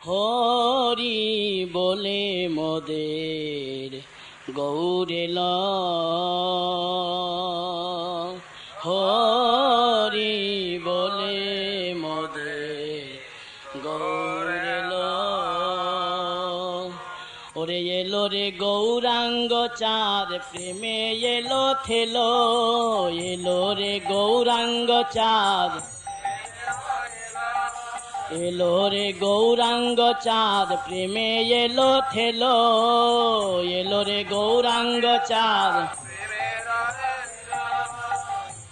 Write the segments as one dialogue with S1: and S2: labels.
S1: হরি বলে মোদের গৌরেল হরি বলে মোদের গৌরেল ওরে এলো রে গৌরাঙ্গ চাঁদ, প্রেমে এলো থেলো। এলো রে গৌরাঙ্গ চাঁদ। এলো রে গৌরাঙ্গ চাঁদ, প্রেমে এলো, থেলো। এলো রে গৌরাঙ্গ চাঁদ।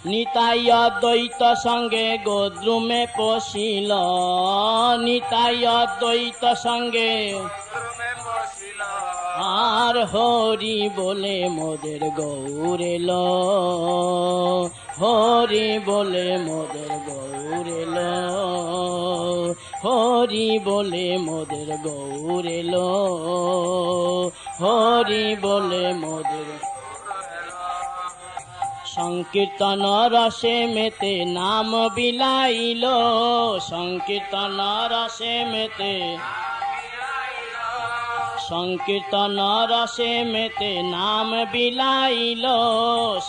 S1: নিতাই অদ্বৈত সঙ্গে গোদ্রুমে পশিল। নিতাই অদ্বৈত সঙ্গে আর হরি বলে মোদের গৌরেল হরি বলে মোদের গৌরেল হরি বলে মোদের গৌরেল হরি বলে মোদের সংকীর্তন রসে মেতে নাম বিলাইল। সংকীর্তন রসে মেতে সংকীর্তন রসে মেতে নাম বিলাইল।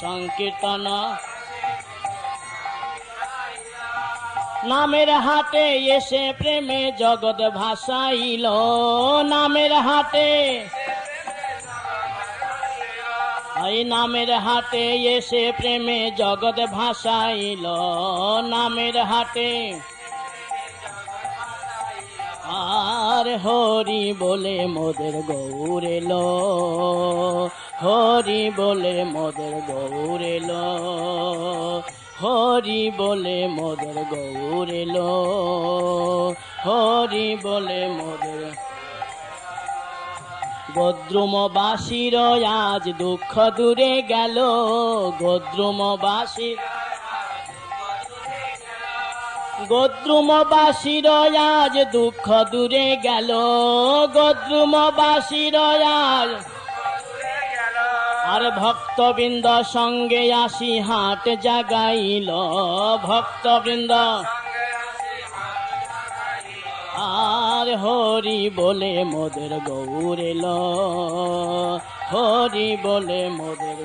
S1: সংকীর্তন নামের হাটে এসে প্রেমে জগৎ ভাসাইল। নামের হাটে এই নামের হাটে এসে প্রেমে জগৎ ভাসাইল। নামের হাটে আর হরি বলে মোদের গৌরেল হরি বলে মোদের গৌরেল হরি বলে মোদের গৌরেল হরি বলে মোদের গদ্রুমবাসীর আজ দুঃখ দূরে গেল, গদ্রুমবাসীর গদ্রুমবাসীর আজ দুঃখ দূরে গেল। গদ্রুমবাসীর আজ আর ভক্তবৃন্দ সঙ্গে আসি হাট জাগাইল। ভক্তবৃন্দ আর হরি বলে মোদের গৌরেল হরি বলে মোদের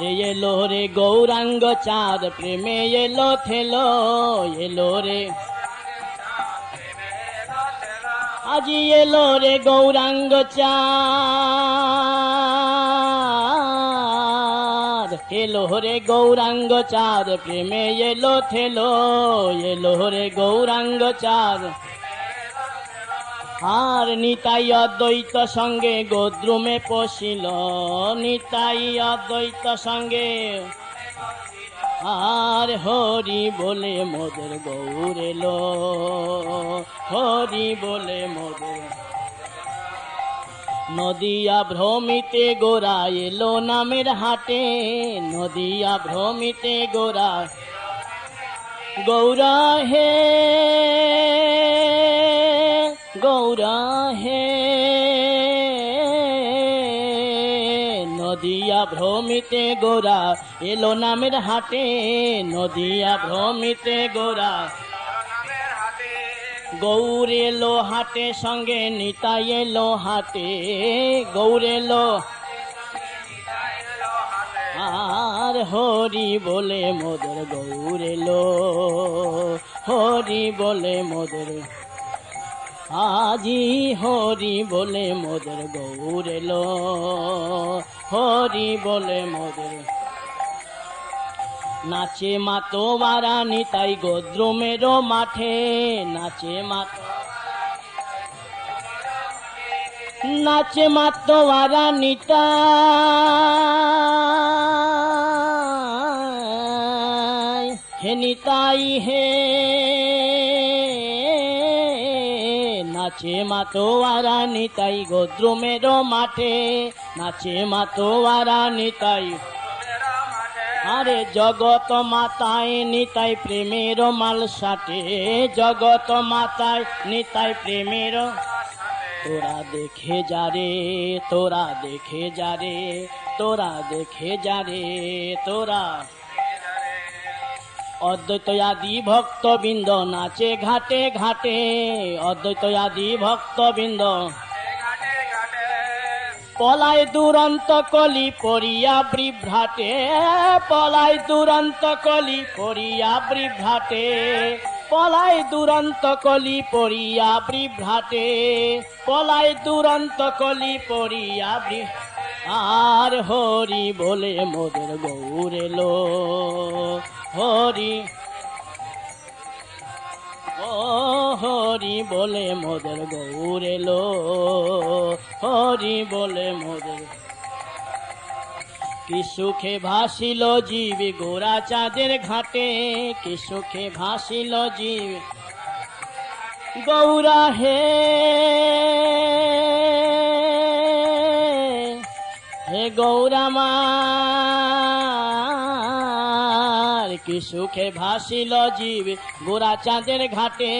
S1: রে এলো রে গৌরাঙ্গ চাঁদ প্রেমে এলো থেলো এলো রে আজি এলো রে গৌরাঙ্গ চাঁদ এলো রে গৌরাঙ্গ চাঁদ প্রেমে এলো থেলো এলো রে গৌরাঙ্গ চাঁদ আর নিতাই অদ্বৈত সঙ্গে গোদ্রুমে পশিল, নিতাই অদ্বৈত সঙ্গে। আর হরি বলে মোদের গৌরেল হরি বলে মোদের নদিয়া ভ্রমিতে গোরা এলো নামের হাটে, নদিয়া ভ্রমিতে গোরা, গৌরা হে গৌরা হে নদিয়া ভ্রমিতে গোরা, এলো নামের হাটে, নদিয়া ভ্রমিতে গোরা। গৌর এলো হাটে সঙ্গে নিতাই এলো হাটে, গৌর এলো আর হরি বলে মোদের গৌর এলো, হরি বলে মোদের আজি হরি বলে মোদের গৌর হরি বলে মোদের নাচে মাতো বারানি, তাই গোদ্রুমেরও মাঠে নাচে মাতো নাচে মাতো বারানি, তাই হে নিতাই হে নাচে মাতোয়ারা নিতাই গোদ্রুমের মাঠে। নাচে মাতোয়ারা নিতাই আরে জগত মাতায় নিতাই প্রেমের মাল সাটে জগত মাতায় নিতাই প্রেমের তোরা দেখে যারে তোরা দেখে যারে তোরা দেখে যারে তোরা অদ্বৈত আদি ভক্তবৃন্দ নাচে ঘাটে ঘাটে অদ্বৈত আদি ভক্তবৃন্দ। পলায় দুরন্ত কলি পরিয়া বিভ্রাটে, পলায় দুরন্ত কলি পরিয়া বিভ্রাটে, পলায় দুরন্ত কলি পরিয়া বিভ্রাটে, পলায় দুরন্ত কলি পরিয়া বৃ- আর হরি বলে মোদের গৌর এলো হরি। ও হরি বলে মোদের গৌর এলো। হরি বলে মোদের কি সুখে ভাসিল জীব গোরা চাঁদের ঘাটে। কি সুখে ভাসিল জীব গৌরা হে। হে গৌরামার কি সুখে ভাসিল জীব? গোরা চাঁদের ঘাটে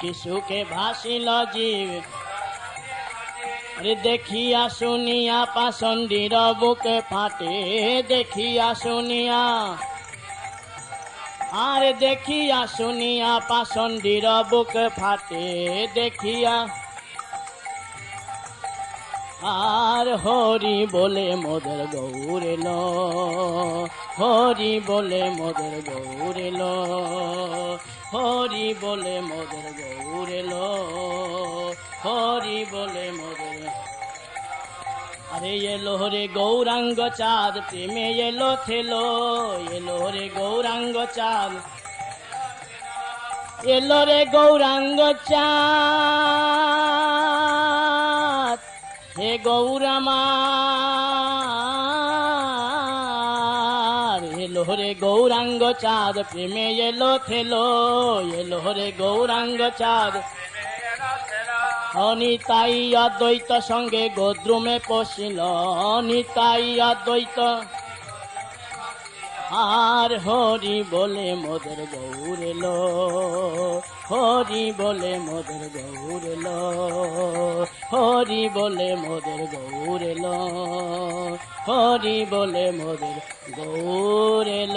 S1: কি সুখে ভাসিল জীব? দেখিয়া শুনিয়া পাচন্দির বুকে ফাটে, দেখিয়া শুনিয়া। আর দেখিয়া শুনিয়া পাচন্দির বুকে ফাটে, দেখিয়া। আর হরি বলে মোদের গৌরেল হরি বলে মোদের গৌরেল হরি বলে মোদের গৌরেল হরি বলে মোদের আরে এলো রে গৌরাঙ্গ চাঁদ, প্রেমে এলো থেলো, এলো রে গৌরাঙ্গ চাঁদ। এলো রে গৌরাঙ্গ চাঁদ, হে গৌরামার এলো রে গৌরাঙ্গ চাঁদ, প্রেমে এলো থেলো এলো হরে গৌরাঙ্গ চাঁদ। অনিতাই অদ্বৈত সঙ্গে গোদ্রুমে পশিল, অনিতাই অদ্বৈত আর হরি বলে মোদের ল। হরি বলে মোদের ল। হরি বলে মোদের ল। হরি বলে মোদের গৌরেল